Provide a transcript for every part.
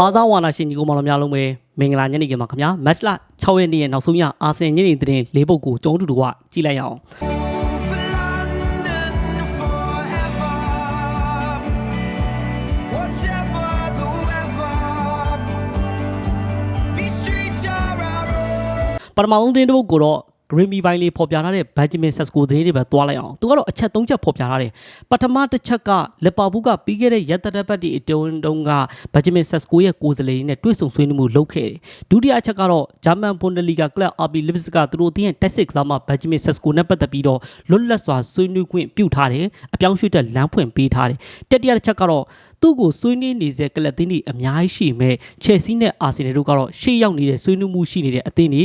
အားစားဝါနာရှင်ညီကိုမောင်နှမများလုံးပဲမင်္ဂလာညနေခင်းပါခင်ဗျာမတ်လ6ရက်နေ့ရဲ့နောက်ဆုံးရအာဆင်ညနေသတင်းလေးပုတ်ကိုကျုံတူတူကကြည့်လိုက်ရအောင် For London forever. Whatever the weather, these streets are our own. ပထမဆုံးသတင်းတစ်ပုတ်ကိုတော့ Grammy ဘိုင်းလေးပေါ်ပြထားတဲ့ Benjamin Sesko သတင်းတွေပဲသွားလိုက်အောင်သူကတော့အချက်၃ချက်ပေါ်ပြထားတယ်ပထမတစ်ချက်ကလက်ပါဘူးကပြီးခဲ့တဲ့ရက်သက်သက်ပတ်ဒီအတွင်းတုန်းက Benjamin Sesko ရဲ့ကိုယ်စားလှယ်တွေနဲ့တွေ့ဆုံဆွေးနွေးမှုလုပ်ခဲ့တယ်ဒုတိယအချက်ကတော့ German Bundesliga Club RB Leipzig ကသူတို့အသင်းရဲ့ tactics ကမှ Benjamin Sesko နဲ့ပတ်သက်ပြီးတော့လွတ်လပ်စွာဆွေးနွေးခွင့်ပြုထားတယ်အပြောင်းရွှေ့တဲ့လမ်းဖွင့်ပေးထားတယ်တတိယတစ်ချက်ကတော့သူ့ကိုဆွေးနွေးနေစေကလပ်သင်းတွေအများကြီးရှိမဲ့ချယ်ဆီနဲ့အာဆင်နယ်တို့ကတော့ရှေ့ရောက်နေတဲ့ဆွေးနွေးမှုရှိနေတဲ့အသင်းတွေ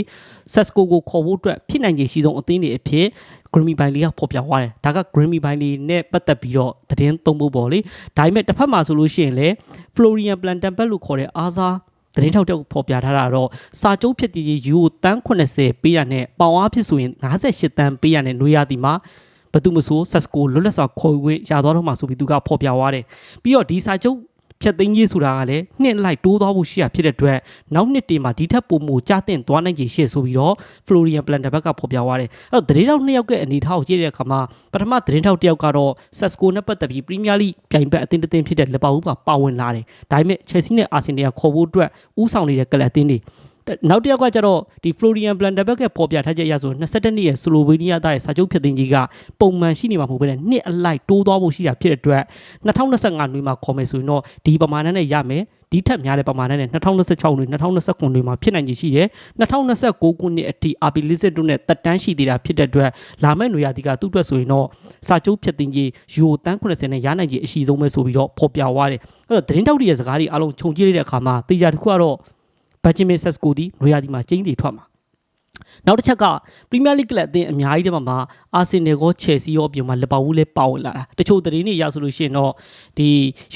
ဆက်စကိုကိုခေါ်ဖို့အတွက်ဖြစ်နိုင်ခြေရှိဆုံးအသင်းတွေအဖြစ် Grammy ဘိုင်လီကဖော်ပြသွားတယ်ဒါက Grammy ဘိုင်လီနဲ့ပတ်သက်ပြီးတော့သတင်းသုံးဖို့ပေါ့လေဒါပေမဲ့တစ်ဖက်မှာဆိုလို့ရှိရင်လေ Florian Plantenberg လို့ခေါ်တဲ့အားစားသတင်းထောက်တစ်ယောက်ဖော်ပြထားတာတော့စာချုပ်ဖြစ်တည်ယူကိုတန်း80ပေးရတဲ့ပေါင်အားဖြစ်ဆိုရင်58တန်းပေးရတဲ့နှွေးရသည်မှာ ဘယ်သူမဆိုဆက်စကိုလွတ်လပ်စွာခေါ်ဝေးရသွားတော့မှဆိုပြီးသူကဖော်ပြသွားတယ်ပြီးတော့ဒီစာချုပ်ဖြတ်သိမ်းရေးဆိုတာကလည်းနှစ်လိုက်တိုးသွားဖို့ရှိရဖြစ်တဲ့အတွက်နောက်နှစ်တည်းမှာဒီထက်ပိုမိုကြားတင်သွားနိုင်ခြေရှိဆိုပြီးတော့ Florian Plantenberg ကဖော်ပြသွားတယ်အဲ့တော့သတင်းထောက်နှစ်ယောက်ရဲ့အနေအထားကိုကြည့်တဲ့အခါမှာပထမသတင်းထောက်တစ်ယောက်ကတော့ Sesco နဲ့ပတ်သက်ပြီး Premier League ပြိုင်ဘက်အသင်းတစ်သင်းဖြစ်တဲ့လက်ပါဦးပါပါဝင်လာတယ်ဒါပေမဲ့ Chelsea နဲ့ Arsenal ကခေါ်ဖို့အတွက်ဥဆောင်နေတဲ့ကလပ်အသင်းတွေ နောက်တစ်ယောက်ကကျတော့ဒီ Florian Plantenberg ကပေါ်ပြထားချက်အရဆို22နှစ်ရဲ့ဆလိုဗေးနီးယားသားရဲ့စာချုပ်ဖြစ်တင်ကြီးကပုံမှန်ရှိနေမှာမဟုတ်ဘဲနဲ့နှစ်အလိုက်တိုးသွားဖို့ရှိတာဖြစ်တဲ့အတွက်2025နှစ်မှာခေါ်မယ်ဆိုရင်တော့ဒီပမာဏနဲ့ရမယ်ဒီထက်များတဲ့ပမာဏနဲ့2026နှစ်2029နှစ်မှာဖြစ်နိုင်ခြေရှိတယ်2029ခုနှစ်အထိ RB Leipzig တို့နဲ့တက်တန်းရှိသေးတာဖြစ်တဲ့အတွက်လာမယ့်နွေရာသီကသူ့အတွက်ဆိုရင်တော့စာချုပ်ဖြစ်တင်ကြီးယူတန်း80နဲ့ရနိုင်ခြေအရှိဆုံးပဲဆိုပြီးတော့ဖော်ပြသွားတယ်အဲ့တော့သတင်းတောက်တွေရဲ့စကားတွေအားလုံးခြုံကြည့်လိုက်တဲ့အခါမှာတေချာတစ်ခုကတော့ Benjamin Sesko ဒီနွေရာသီမှာကျင်းတည်ထွက်မှာနောက်တစ်ချက်က Premier League ကလပ်အသင်းအများကြီးတည်းမှာအာဆင်နယ်ကောချယ်ဆီရောအပြင်မှာလက်ပါဝူးလည်းပါဝင်လာတာတချို့သတင်းတွေရဆိုလို့ရှိရင်တော့ဒီ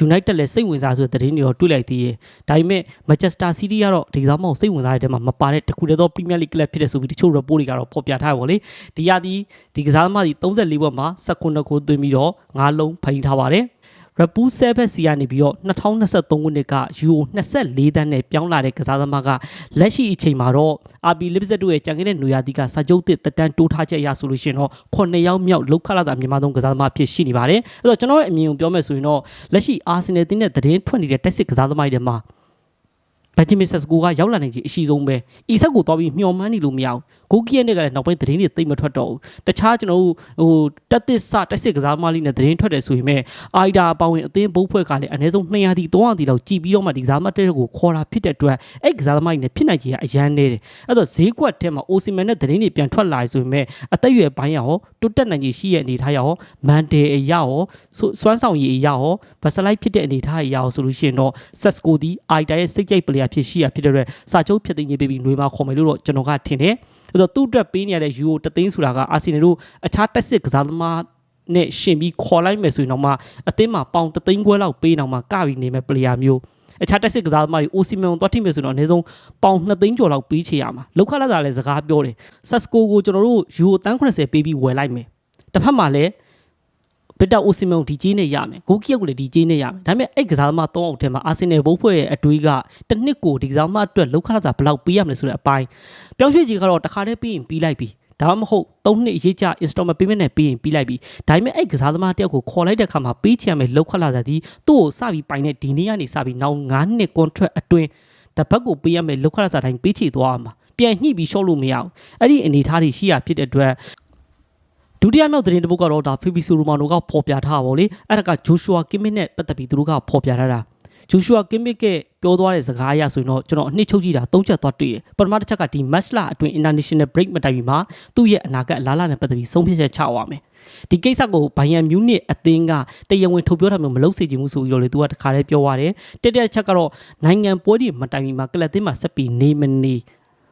United လည်းစိတ်ဝင်စားဆိုတဲ့သတင်းတွေတော့တွေ့လိုက်သေးတယ်ဒါပေမဲ့ Manchester City ကတော့ဒီကစားမအောင်စိတ်ဝင်စားတဲ့တဲမှာမပါတဲ့တခုတည်းသော Premier League ကလပ်ဖြစ်တဲ့ဆိုပြီးတချို့ report တွေကတော့ဖော်ပြထားပါဘောလေဒီရသည်ဒီကစားသမားဒီ34ဘွဲ့မှာ19ကိုသွင်းပြီးတော့9လုံးဖန်တီးထားပါတယ် ရပူးဆဲဘက်စီကနေပြီးတော့2023ခုနှစ်ကယူရို24တန်းနဲ့ပြောင်းလာတဲ့ကစားသမားကလက်ရှိအချိန်မှာတော့ RB Leipzig တို့ရဲ့ကြံခဲ့တဲ့နွေရာသီကစာချုပ်သစ်တက်တန်းတိုးထားချက်အရဆိုလို့ရှိရင်တော့9ယောက်မြောက်လောက်ခလာတာမြန်မာသုံးကစားသမားဖြစ်ရှိနေပါတယ်အဲ့တော့ကျွန်တော်ရဲ့အမြင်ကိုပြောမယ်ဆိုရင်တော့လက်ရှိ Arsenal တင်းတဲ့သတင်းထွက်နေတဲ့တက်စစ်ကစားသမားတွေထဲမှာ ဘက်ဂျမင်ဆက်စကိုကရောက်လာနိုင်ခြင်းအရှိဆုံးပဲ။ဤဆက်ကိုသွားပြီးမျှော်မှန်းနေလို့မရဘူး။ဂိုကီရဲ့နဲ့ကလည်းနောက်ပိုင်းသတင်းတွေသိမ့်မထွက်တော့ဘူး။တခြားကျွန်တော်တို့ဟိုတက်သစ်စတက်စစ်ကစားသမားလေးနဲ့သတင်းထွက်တယ်ဆိုရင်ပဲအိုင်ဒါအပေါင်းဝင်အသင်းဘုတ်ဖွဲ့ကလည်းအနည်းဆုံး200တီ300တီလောက်ကြည်ပြီးတော့မှဒီကစားသမားတဲ့ကိုခေါ်တာဖြစ်တဲ့အတွက်အဲ့ကစားသမားကြီးနဲ့ဖြစ်နိုင်ခြင်းကအရန်နေတယ်။အဲ့တော့ဈေးကွက်ထဲမှာအိုစီမန်နဲ့သတင်းတွေပြန်ထွက်လာဆိုရင်ပဲအသက်အရွယ်ပိုင်းရောတိုးတက်နိုင်ခြင်းရှိရဲ့အနေထားရောမန်ဒေအရာရောစွမ်းဆောင်ရည်အရာရောဗစလိုက်ဖြစ်တဲ့အနေထားအရာရောဆိုလို့ရှိရင်တော့ဆက်စကိုဒီအိုင်ဒါရဲ့စိတ်ကြိုက်ပလေယာဖြစ်ရှိရဖြစ်တဲ့အတွက်စာချုပ်ဖြစ်သိမ်းရေးပေးပြီးຫນွေမှာခေါ်မယ်လို့တော့ကျွန်တော်ကထင်တယ်။အဲ့တော့သူ့အတွက်ပေးနေရတဲ့ယူရိုတသိန်းဆိုတာကအာဆီနယ်တို့အခြားတက်စစ်ကစားသမားနဲ့ရှင်ပြီးခေါ်လိုက်မယ်ဆိုရင်တော့မှအသင်းမှာပေါင်တသိန်းခွဲလောက်ပေးတော့မှကပြီးနေမဲ့ပလေယာမျိုးအခြားတက်စစ်ကစားသမားတွေအိုစီမန်ကိုတွားထိမယ်ဆိုတော့အနည်းဆုံးပေါင်2သိန်းကျော်လောက်ပေးချေရမှာလောက်ခလာတာလည်းစကားပြောတယ်ဆက်စကိုကိုကျွန်တော်တို့ယူရိုတန်း80ပေးပြီးဝယ်လိုက်မယ်တစ်ဖက်မှာလည်း ဘစ်တာအိုစီမန်ဒီဂျေးနဲ့ရမယ်ဂိုကီယက်ကိုလည်းဒီဂျေးနဲ့ရမယ်ဒါပေမဲ့အဲ့ကစားသမား၃အောင်ထဲမှာအာဆင်နယ်ဘုတ်ဖွဲ့ရဲ့အတွေးကတစ်နှစ်ကိုဒီကစားသမားအတွက်လောက်ခလာတာဘယ်လောက်ပေးရမလဲဆိုတဲ့အပိုင်းပြောင်းရွှေ့ကြီးကတော့တစ်ခါတည်းပြီးရင်ပြီးလိုက်ပြီဒါမှမဟုတ်၃နှစ်အရေးကြ installment payment နဲ့ပြီးရင်ပြီးလိုက်ပြီဒါပေမဲ့အဲ့ကစားသမားတယောက်ကိုခေါ်လိုက်တဲ့အခါမှာပေးချင်ရမယ်လောက်ခလာတာဒီသူ့ကိုစပြီးပိုင်တဲ့ဒီနေ့ကနေစပြီးနောက်9နှစ် contract အတွင်းတပတ်ကိုပေးရမယ်လောက်ခလာစာတိုင်းပေးချေသွားအောင်ပါပြန်ညှိပြီးရှော့လို့မရဘူးအဲ့ဒီအနေအထားတွေရှိရဖြစ်တဲ့အတွက် ဒုတိယမြောက်သတင်းတစ်ပုဒ်ကတော့ဒါဖီဘီဆိုရိုမာနိုကဖော်ပြထားပါဗောလေအဲ့ဒါကဂျိုရှွာကင်မစ်နဲ့ပတ်သက်ပြီးသူတို့ကဖော်ပြထားတာဂျိုရှွာကင်မစ်ကပြောသွားတဲ့စကားအရဆိုရင်တော့ကျွန်တော်အနှစ်ချုပ်ကြည့်တာသုံးချက်သွားတွေ့တယ်ပထမတစ်ချက်ကဒီ match လအတွင်း international break မတိုင်မီမှာသူ့ရဲ့အနာဂတ်အလားအလာနဲ့ပတ်သက်ပြီးဆုံးဖြတ်ချက်ချသွားမယ်ဒီကိစ္စကိုဘိုင်ယန်မြူနစ်အသင်းကတရားဝင်ထုတ်ပြောတာမျိုးမလုပ်စေချင်ဘူးဆိုပြီးတော့လေသူကတခါတည်းပြောသွားတယ်တက်တဲ့ချက်ကတော့နိုင်ငံပွဲတွေမတိုင်မီမှာကလပ်သင်းမှာဆက်ပြီးနေမနေ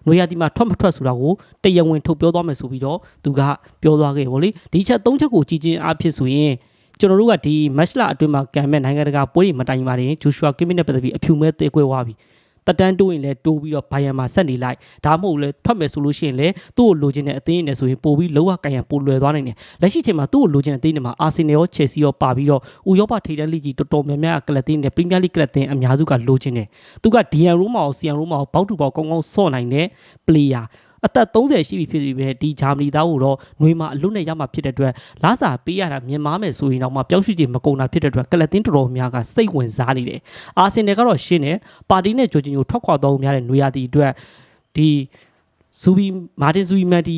နွေရာသီမှာထွက်မထွက်ဆိုတာကိုတရားဝင်ထုတ်ပြောသွားမယ်ဆိုပြီးတော့သူကပြောသွားခဲ့ဗောလေဒီချက်သုံးချက်ကိုကြည်ချင်းအဖြစ်ဆိုရင်ကျွန်တော်တို့ကဒီ match လအတွင်းမှာကံမဲ့နိုင်ငံတကာပွဲတွေမတိုင်ပါရင်ဂျိုရှွာကင်မစ်နဲ့ပတ်သက်ပြီးအဖြူမဲသေးကွဲသွားပြီ တက်တန်းတိုးရင်လည်းတိုးပြီးတော့ဘိုင်ယန်မှာဆက်နေလိုက်ဒါမှမဟုတ်လေထွက်မယ်ဆိုလို့ရှိရင်လေသူ့ကိုလိုချင်တဲ့အသင်းနဲ့ဆိုရင်ပို့ပြီးလောကကန်ရန်ပိုလွယ်သွားနိုင်တယ်လက်ရှိချိန်မှာသူ့ကိုလိုချင်တဲ့အသင်းတွေမှာအာဆင်နယ်ရောချယ်ဆီရောပါပြီးတော့ဥရောပထိပ်တန်းလိကြီးတော်တော်များများကလပ်တင်းနဲ့ပရီးမီးယားလိကလပ်တင်းအများစုကလိုချင်တယ်သူကဒီယန်ရိုးမာကိုစီယန်ရိုးမာကိုဘောက်တူဘောက်ကောင်းကောင်းဆော့နိုင်တဲ့ player အသက်30ရှိပြီဖြစ်ပြီပဲဒီဂျာမနီသားကိုတော့နှွေးမှာအလွတ်နဲ့ရမှာဖြစ်တဲ့အတွက်လာစာပေးရတာမြန်မာမယ်ဆိုရင်တော့မှပျောက်ရွှေ့ချင်မကုန်တာဖြစ်တဲ့အတွက်ကလတင်တော်တော်များကစိတ်ဝင်စားနေတယ်အာဆင်နယ်ကတော့ရှင်းတယ်ပါတီနဲ့ဂျိုဂျင်ကိုထွက်ခွာတော့များတဲ့နှွေရသည့်အတွက်ဒီ ဇူဘီမာတင်ဇူဘီမန်ဒီ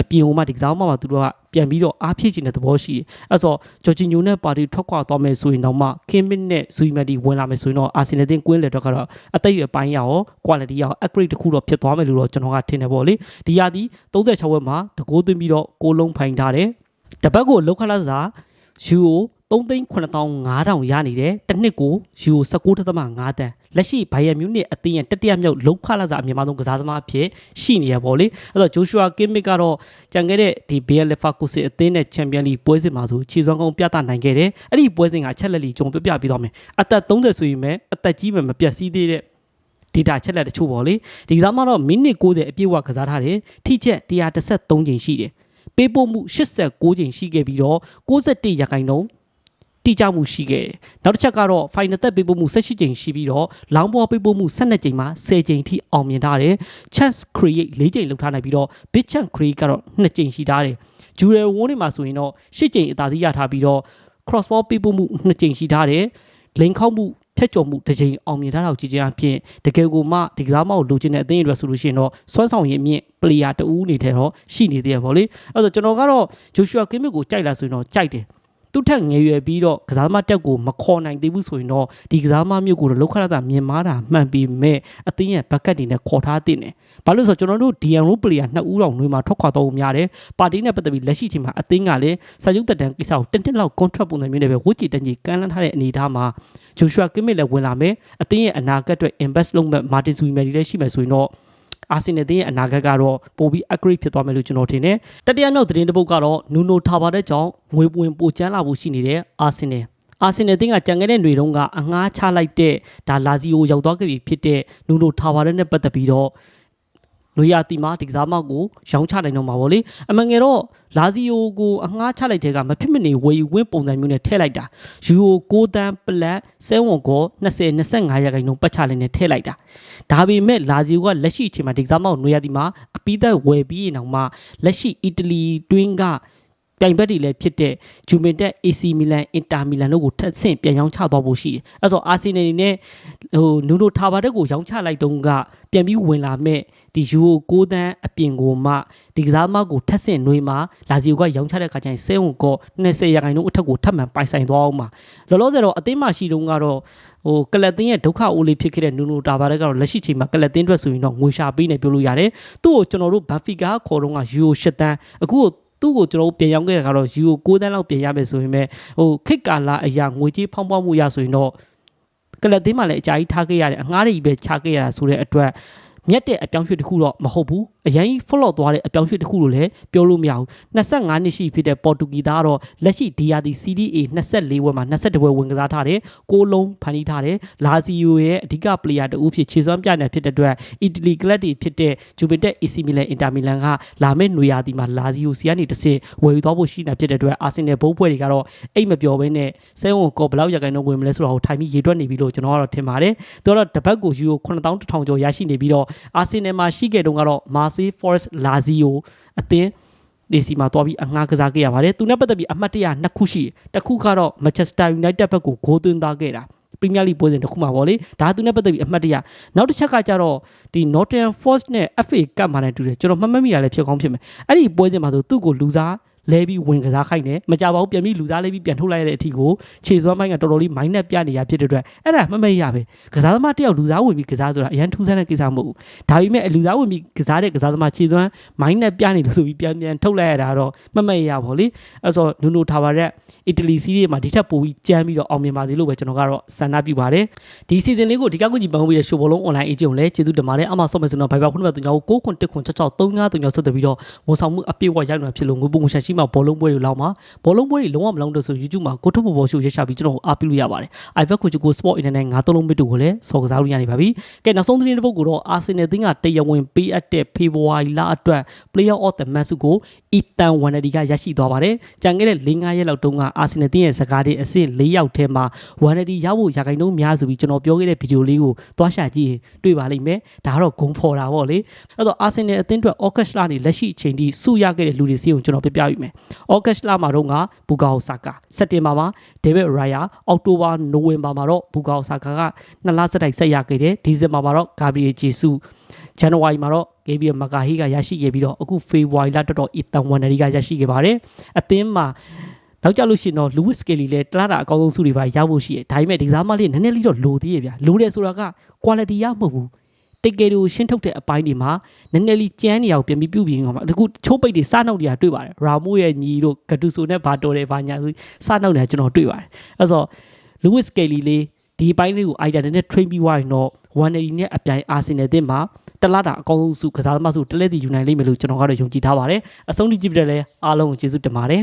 အပြင်ဟိုမှာဒီကစားမှမှာသူတို့ကပြန်ပြီးတော့အားဖြည့်ခြင်းတဲ့သဘောရှိတယ်အဲ့ဆိုဂျိုဂျင်ညိုနဲ့ပါတီထွက်ခွာသွားမယ်ဆိုရင်တော့မှကင်းမစ်နဲ့ဇူဘီမန်ဒီဝင်လာမယ်ဆိုရင်တော့အာဆင်နယ်တင်ကွင်းလေတော့ကတော့အသက်အရွယ်ပိုင်းရရော quality ရော upgrade တစ်ခုတော့ဖြစ်သွားမယ်လို့တော့ကျွန်တော်ကထင်တယ်ပေါ့လေဒီရသည်36ဝက်မှာတကိုးသွင်းပြီးတော့ကိုလုံးဖိုင်ထားတယ်တပတ်ကိုလောက်ခလာစား ယူကို3သိန်း9500ရနေတယ်တစ်နှစ်ကိုယူ19.5တန်လက်ရှိဘိုင်ယန်မြူနစ်အသင်းရဲ့တတိယမြောက်လောက်ခလာစားအမြန်မာဆုံးကစားသမားအဖြစ်ရှိနေရပေါ့လေအဲ့တော့ဂျိုရှူအာကင်မစ်ကတော့ကြံခဲ့တဲ့ဒီဘေးလက်ဖာကူစီအသင်းနဲ့ချန်ပီယံလိပွဲစဉ်မှာဆိုခြေစွမ်းကောင်းပြသနိုင်ခဲ့တယ်အဲ့ဒီပွဲစဉ်ကအချက်လက်လီကြုံပြပြပြီးတော့မယ်အသက်30ဆိုရင်ပဲအသက်ကြီးမယ်မပြတ်စည်းသေးတဲ့ data ချက်လက်တချို့ပေါ့လေဒီကစားမှာတော့မိနစ်60အပြည့်ဝကစားထားတယ်ထိချက်133ချိန်ရှိတယ် ပေးပို့မှု89ချိန်ရှိခဲ့ပြီးတော့61ရာခိုင်နှုန်းတိကျမှုရှိခဲ့တယ်နောက်တစ်ချက်ကတော့ final သက်ပေးပို့မှု18ချိန်ရှိပြီးတော့လောင်းဘောပေးပို့မှု12ချိန်မှာ10ချိန်ထိအောင်မြင်ထားတယ် chance create 4ချိန်လုပ်ထားနိုင်ပြီးတော့ big chance create ကတော့2ချိန်ရှိထားတယ် jurel won တွေမှာဆိုရင်တော့10ချိန်အသာစီးရထားပြီးတော့ cross ball ပေးပို့မှု2ချိန်ရှိထားတယ် လိန်ခောက်မှုဖြတ်ကျော်မှုတစ်ချိန်အောင်မြင်ထားတာကိုကြည့်ခြင်းအပြင်တကယ်ကိုမှဒီကစားမကိုလိုချင်တဲ့အသင်းတွေဆိုလို့ရှိရင်တော့စွမ်းဆောင်ရည်မြင့် player တူဦးနေတဲ့တော့ရှိနေသေးရပါလေအဲ့တော့ကျွန်တော်ကတော့ Joshua Kimmich ကိုကြိုက်လာဆိုရင်တော့ကြိုက်တယ် သူထက်ငယ်ရွယ်ပြီးတော့ကစားသမားတက်ကိုမခေါ်နိုင်သေးဘူးဆိုရင်တော့ဒီကစားသမားမျိုးကိုတော့လောက်ခရတာမြင်မာတာမှန်ပြီးမဲ့အသင်းရဲ့ဘက်ကတ်တွေနဲ့ခေါ်ထားတင်တယ်။ဘာလို့လဲဆိုတော့ကျွန်တော်တို့ DN Road player နှစ်ဦးတောင်နှွေးမှာထွက်ခွာတော့များတယ်။ပါတီနဲ့ပတ်သက်ပြီးလက်ရှိချိန်မှာအသင်းကလည်းစာချုပ်တက်တန်းကိစ္စကိုတစ်နှစ်လောက် contract ပုံစံမျိုးနဲ့ပဲဝစ်ချီတန်ကြီးကမ်းလှမ်းထားတဲ့အနေအထားမှာ Joshua Kimmich လည်းဝင်လာမယ်။အသင်းရဲ့အနာဂတ်အတွက် invest လုပ်မဲ့ Martin Zubimendi လည်းရှိမယ်ဆိုရင်တော့ အာဆင်နယ်ရဲ့အနာဂတ်ကတော့ပိုပြီး upgrade ဖြစ်သွားမယ်လို့ကျွန်တော်ထင်တယ်။တတိယမြောက်သတင်းတစ်ပုဒ်ကတော့နူနိုထာပါတဲ့ကြောင့်ငွေပွင့်ပိုချမ်းလာဖို့ရှိနေတဲ့အာဆင်နယ်အာဆင်နယ်တင်းကကြံခဲ့တဲ့ຫນွေတုန်းကအငှားချလိုက်တဲ့ဒါလာဇီယိုရောက်သွားခဲ့ပြီဖြစ်တဲ့နူနိုထာပါတဲ့နဲ့ပတ်သက်ပြီးတော့ နွေရတီမှာဒီကစားမောက်ကိုရောင်းချနိုင်တော့မှာပေါ့လေအမှန်ငယ်တော့လာဇီယိုကိုအငှားချလိုက်တဲ့ကမဖြစ်မနေဝေယူဝင်းပုံစံမျိုးနဲ့ထည့်လိုက်တာယူယို6တန်းပလက်ဆဲဝန်ကို20 25ရာခိုင်နှုန်းပတ်ချလိုက်နဲ့ထည့်လိုက်တာဒါပေမဲ့လာဇီယိုကလက်ရှိအချိန်မှာဒီကစားမောက်နွေရတီမှာအပိသက်ဝယ်ပြီးရင်တော့မှလက်ရှိအီတလီတွင်းက ပြိုင်ဘက်တွေလည်းဖြစ်တဲ့ဂျူမင်တက် AC မီလန်အင်တာမီလန်တို့ကိုထပ်ဆင့်ပြန်ရောင်းချသွားဖို့ရှိတယ်။အဲဆိုအာဆင်နယ်နေနဲ့ဟိုနူနိုထာဘာတက်ကိုရောင်းချလိုက်တုန်းကပြန်ပြီးဝင်လာမဲ့ဒီယူကို6တန်းအပြင်ကိုမှဒီကစားမကိုထပ်ဆင့်နှွေးမှာလာဇီယိုကရောင်းချတဲ့ခါကျရင်ဆဲဝန်ကော20ရာခိုင်နှုန်းအထက်ကိုထပ်မံပိုင်ဆိုင်သွားအောင်ပါလောလောဆယ်တော့အသင်းမှရှိတုန်းကတော့ဟိုကလပ်တင်းရဲ့ဒုက္ခအိုးလေးဖြစ်ခဲ့တဲ့နူနိုတာဘာတက်ကတော့လက်ရှိချိန်မှာကလပ်တင်းအတွက်ဆိုရင်တော့ငွေရှာပေးနေပြောလို့ရတယ်သူ့ကိုကျွန်တော်တို့ဘန်ဖီကာခေါ်တော့ကယူယို8တန်းအခု သူ့ကိုကျွန်တော်တို့ပြန်ရောင်းခဲ့တာကတော့ယူယို6တန်းလောက်ပြန်ရမယ်ဆိုရင်ပဲဟိုခိတ်ကာလာအရာငွေကြေးဖောင်းပွားမှုရဆိုရင်တော့ကလပ်တင်းမှလည်းအကြာကြီးထားခဲ့ရတယ်အငှားတွေပဲချခဲ့ရတာဆိုတဲ့အတွက်မြက်တဲ့အပြောင်းရွှေ့တစ်ခုတော့မဟုတ်ဘူး အရင် follow သွားတဲ့အပြောင်းရွှေ့တစ်ခုလို့လည်းပြောလို့မရဘူး25နှစ်ရှိဖြစ်တဲ့ပေါ်တူဂီသားကတော့လက်ရှိ DRD CDA 24ဝက်မှာ22ဝက်ဝင်ကစားထားတယ်ကိုလုံးဖန်တီးထားတယ်လာဇီယိုရဲ့အဓိက player တူဖြစ်ခြေစွမ်းပြနေဖြစ်တဲ့အတွက်အီတလီကလပ်တွေဖြစ်တဲ့ဂျူဗင်တက် AC မီလန်အင်တာမီလန်ကလာမယ့်နွေရာသီမှာလာဇီယိုစီကနေတစ်ဆင့်ဝယ်ယူသွားဖို့ရှိနေဖြစ်တဲ့အတွက်အာဆင်နယ်ဘုတ်ပွဲတွေကတော့အိတ်မပြောဘဲနဲ့ဆဲဝန်ကောဘယ်လောက်ရခိုင်တော့ဝင်မလဲဆိုတာကိုထိုင်ပြီးရေတွက်နေပြီလို့ကျွန်တော်ကတော့ထင်ပါတယ်သူကတော့တပတ်ကိုယူရို9000ကျော်ရရှိနေပြီးတော့အာဆင်နယ်မှာရှိခဲ့တုန်းကတော့မာဆေး Forest Lazio အသင်းနေစီမှာတွားပြီးအငှားကစားခဲ့ရပါတယ်သူနဲ့ပတ်သက်ပြီးအမှတ်တရနှစ်ခုရှိတယ်တစ်ခုကတော့ Manchester United ဘက်ကိုဂိုးသွင်းသားခဲ့တာပရီးမီးယားလိပွဲစဉ်တစ်ခုမှာပေါ့လေဒါသူနဲ့ပတ်သက်ပြီးအမှတ်တရနောက်တစ်ချက်ကကြတော့ဒီ Nottingham Forest နဲ့ FA Cup မှာလည်းတူတယ်ကျွန်တော်မှတ်မှတ်မိတာလည်းဖြစ်ကောင်းဖြစ်မယ်အဲ့ဒီပွဲစဉ်မှာဆိုသူ့ကိုလူစား လဲပြီးဝင်ကစားခိုင်းတယ်မကြပါဘူးပြန်ပြီးလူစားလဲပြီးပြန်ထုတ်လိုက်ရတဲ့အထိကိုခြေစွမ်းပိုင်းကတော်တော်လေးမိုင်းနဲ့ပြနေရဖြစ်တဲ့အတွက်အဲ့ဒါမှတ်မိရပဲကစားသမားတယောက်လူစားဝင်ပြီးကစားဆိုတာအရန်ထူးဆန်းတဲ့ကိစ္စမဟုတ်ဘူးဒါပေမဲ့လူစားဝင်ပြီးကစားတဲ့ကစားသမားခြေစွမ်းမိုင်းနဲ့ပြနေလို့ဆိုပြီးပြန်ပြန်ထုတ်လိုက်ရတာတော့မှတ်မိရပါလေအဲ့ဆိုနူနိုထာပါတဲ့အီတလီစီးရီးမှာဒီထက်ပိုပြီးကြမ်းပြီးတော့အောင်မြင်ပါစေလို့ပဲကျွန်တော်ကတော့ဆန္ဒပြုပါတယ်ဒီစီဇန်လေးကိုဒီကောက်ကူကြီးပန်ဖို့ပြီးတဲ့ရှိုးဘောလုံး online agent ကိုလည်းကျေးဇူးတင်ပါတယ်အမှဆော့မယ်ဆိုတော့ဘိုင်ဘာခုနကသူညာကို6ခွန်1ခွန်6 6 3 5 3 6ဆက်သွယ်ပြီးတော့ဝန်ဆောင်မှုအပြည့်အဝရနိုင်ဖြစ်လို့ငွေပုံငွေရှာရှိကြီးမှာဘောလုံးပွဲတွေလောက်မှာဘောလုံးပွဲတွေလုံးဝမလုံးတော့ဆို YouTube မှာကိုထုတ်ပေါ်ပေါ်ရှိုးရရှာပြီးကျွန်တော်အားပေးလို့ရပါတယ် iPad ကိုချကို Sport Internet ငါးသုံးလုံးမစ်တို့ကိုလည်းစော်ကစားလို့ရနေပါပြီကဲနောက်ဆုံးသတင်းတစ်ပုဒ်ကတော့ Arsenal တင်းကတရားဝင်ပေးအပ်တဲ့ February လအတွက် Player of the Month ဆုကို Ethan Wanadi ကရရှိသွားပါတယ်ကြံခဲ့တဲ့၄-၅ရက်လောက်တုန်းက Arsenal တင်းရဲ့စကားတွေအဆင့်၄ယောက်ထဲမှာ Wanadi ရဖို့ရာခိုင်နှုန်းများဆိုပြီးကျွန်တော်ပြောခဲ့တဲ့ဗီဒီယိုလေးကိုသွားရှာကြည့်ရင်တွေ့ပါလိမ့်မယ်ဒါကတော့ဂုံဖော်တာပေါ့လေအဲ့တော့ Arsenal အသင်းအတွက် August လနေလက်ရှိအချိန်ထိစုရခဲ့တဲ့လူတွေစီကိုကျွန်တော်ပြပြပေးမယ် August လမှာတော့ကဘူကာအိုဆာကာစက်တင်ဘာမှာ David Raya အောက်တိုဘာနိုဝင်ဘာမှာတော့ဘူကာအိုဆာကာကနှစ်လဆက်တိုက်ဆက်ရခဲ့တယ်ဒီဇင်ဘာမှာတော့ Gabriel Jesus ဇန်နဝါရီမှာတော့ Gabriel Magalhaes ကရရှိခဲ့ပြီးတော့အခု February လတော်တော် Ethan Waneri ကရရှိခဲ့ပါတယ်အသင်းမှာနောက်ကြလို့ရှိရင်တော့ Lewis Kelly လည်းတလားတာအကောင်းဆုံးစုတွေပါရဖို့ရှိတယ်ဒါပေမဲ့ဒီကစားမလေးနည်းနည်းလေးတော့လိုသေးရဲ့ဗျာလိုတယ်ဆိုတာက quality ရမဟုတ်ဘူး တကယ်လို့ရှင်းထုတ်တဲ့အပိုင်းတွေမှာနည်းနည်းလေးကြမ်းနေအောင်ပြန်ပြီးပြုတ်ပြင်အောင်ပါအခုချိုးပိတ်တွေစားနှောက်တွေကတွေ့ပါတယ်ရာမိုရဲ့ညီတို့ဂတူဆိုနဲ့ဘာတော်တယ်ဘာညာဆိုစားနှောက်တွေကကျွန်တော်တွေ့ပါတယ်အဲ့တော့ Lewis Kelly လေးဒီအပိုင်းလေးကို idea နဲ့ train ပြီးွားရင်တော့180နဲ့အပြိုင်အာဆင်နယ်တင်မှာတလားတာအကောင်းဆုံးစုကစားသမားစုတလဲစီယူနိုင်လိမ့်မယ်လို့ကျွန်တော်ကတော့ယုံကြည်ထားပါတယ်အဆုံးထိကြည့်ပြတဲ့လဲအားလုံးကိုကျေးဇူးတင်ပါတယ်